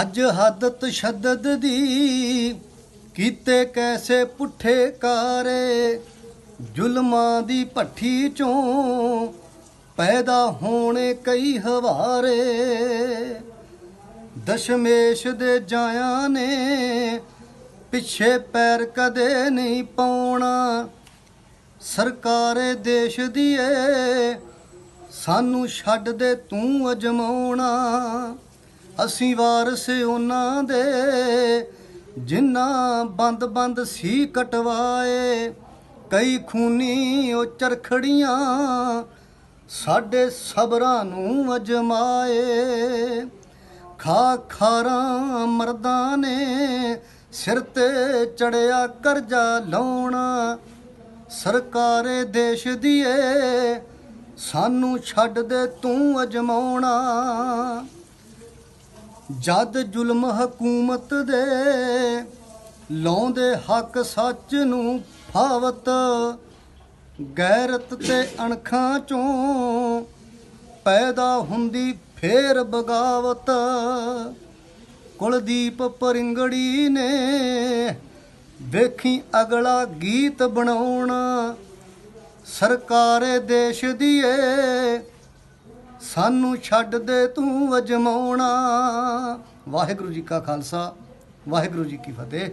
ਅੱਜ ਹੱਦ ਤਸ਼ੱਦਦ ਦੀ, ਕੀਤੇ ਕੈਸੇ ਪੁੱਠੇ ਕਾਰੇ, ਜ਼ੁਲਮਾਂ ਦੀ ਭੱਠੀ ਚੋਂ ਪੈਦਾ ਹੋਣੇ ਕਈ ਹਵਾਰੇ। ਦਸ਼ਮੇਸ਼ ਦੇ ਜਾਇਆਂ ਨੇ ਪਿੱਛੇ ਪੈਰ ਕਦੇ ਨਹੀਂ ਪਾਉਣਾ। ਸਰਕਾਰੇ ਦੇਸ਼ ਦੀ ਏ ਸਾਨੂੰ ਛੱਡ ਦੇ ਤੂੰ ਅਜਮਾਉਣਾ। ਅਸੀਂ ਵਾਰਸ ਉਹਨਾਂ ਦੇ, ਜਿਨ੍ਹਾਂ ਬੰਦ ਬੰਦ ਸੀ ਕਟਵਾਏ। ਕਈ ਖੂਨੀ ਉਹ ਚਰਖੜੀਆਂ ਸਾਡੇ ਸਬਰਾਂ ਨੂੰ ਅਜਮਾਏ। ਖਾ ਖਾਰਾਂ ਮਰਦਾਂ ਨੇ ਸਿਰ ਤੇ ਚੜਿਆ ਕਰਜ਼ਾ ਲਾਉਣਾ। ਸਰਕਾਰੇ ਦੇਸ਼ ਦੀ ਏ ਸਾਨੂੰ ਛੱਡ ਦੇ ਤੂੰ ਅਜਮਾਉਣਾ। ਜਦ ਜ਼ੁਲਮ ਹਕੂਮਤ ਦੇ ਲਾਉਂਦੇ ਹੱਕ ਸੱਚ ਨੂੰ ਫਾਵਤ, ਗੈਰਤ ਤੇ ਅਣਖਾਂ ਚੋਂ ਪੈਦਾ ਹੁੰਦੀ ਫੇਰ ਬਗਾਵਤ। ਕੁਲਦੀਪ ਪਰਿੰਗੜੀ ਨੇ ਵੇਖੀ ਅਗਲਾ ਗੀਤ ਬਣਾਉਣਾ, ਸਰਕਾਰੇ ਦੇਸ਼ ਦੀ ਏ ਸਾਨੂੰ ਛੱਡ ਦੇ ਤੂੰ ਅਜਮਾਉਣਾ। ਵਾਹਿਗੁਰੂ ਜੀ ਕਾ ਖਾਲਸਾ ਵਾਹਿਗੁਰੂ ਜੀ ਕੀ ਫਤਿਹ।